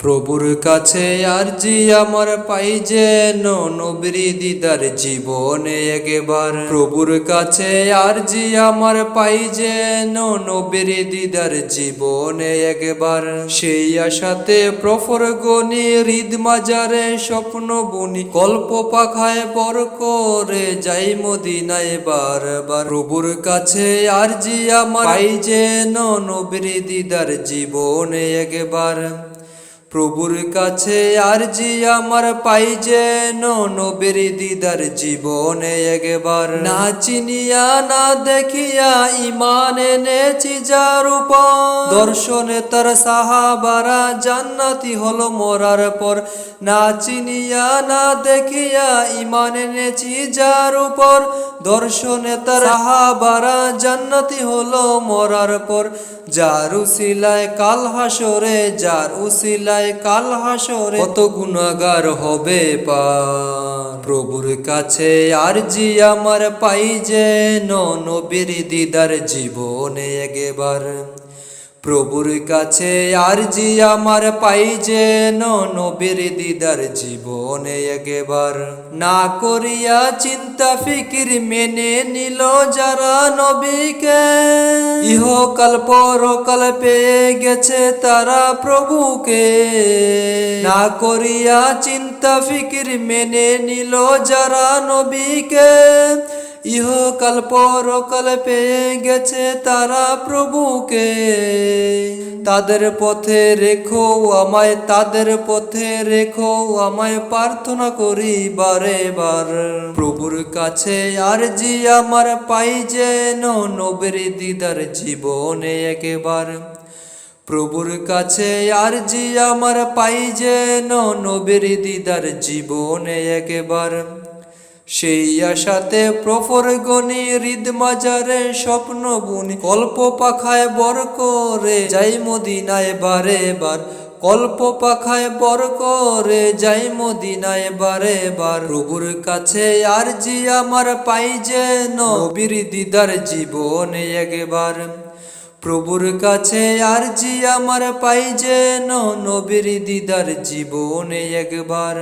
প্রভুর কাছে আর জি আমার পাই যেন দিদার জীবনে একবার। প্রভুর কাছে আর জি আমার পাই যেন নবীর দিদার জীবনে একবার। সেই আশাতে প্রফর গনি হৃদ মাজারে স্বপ্ন বুনি কল্প পাখায় পর করে যাই মদিনায় বারবার। প্রভুর কাছে আর জি আমার পাই যেন নবীর দিদার জীবনে একবার। প্রভুর কাছে আর জি আমার পাই যেন নবীর দিদার জীবনে একবার। না চিনিয়া, না দেখিয়া ইমান এনেছি যার উপর। দর্শনে তার সাহাবারা জান্নাতি হলো মরার পর। না চিনিয়া, না দেখিয়া ইমান এনেছি যার উপর। দর্শনে তার সাহাবারা জান্নাতি হলো মরার পর। যার উসিলায় কাল হাসরে যার উসিলায় কাল হাসরে কত গুণাগার হবে পার। প্রভুর কাছে আর জি আমার পাই যে নবীর দিদার জীবনে একবার। প্রভুর কাছে আর জি আমার পাই যেন নবীর দিদার জীবনে একবার। না করিয়া চিন্তা ফিকির মেনে নিল যারা নবীকে। ইহকাল পরকাল পেয়ে গেছে তারা প্রভুকে। না করিয়া চিন্তা ফিকির মেনে নিল যারা নবীকে। ইহকাল পরকাল পেয়ে গেছে তারা প্রভুকে। তাদের পথে রেখো, আমায় তাদের পথে রেখো, আমায় প্রার্থনা করি বারে বার প্রভুর কাছে আর জি আমার পাই যেন, নবীর দিদার জীবনে একেবার। প্রভুর কাছে আর জি আমার পাই যেন, নবীর দিদার জীবনে একেবার। সেই আশাতে প্রফর গনি হৃদ মাজারে স্বপ্ন বুনি, কল্প পাখায় বর করে যাই মদিনায় বারে বার কল্প পাখায় বর করে যাই মদিনায় বারে বার প্রভুর কাছে আর জি আমার পাই যেন, নবীর দিদার জীবনে একবার। প্রভুর কাছে আর জি আমার পাই যেন, নবীর দিদার জীবনে একবার।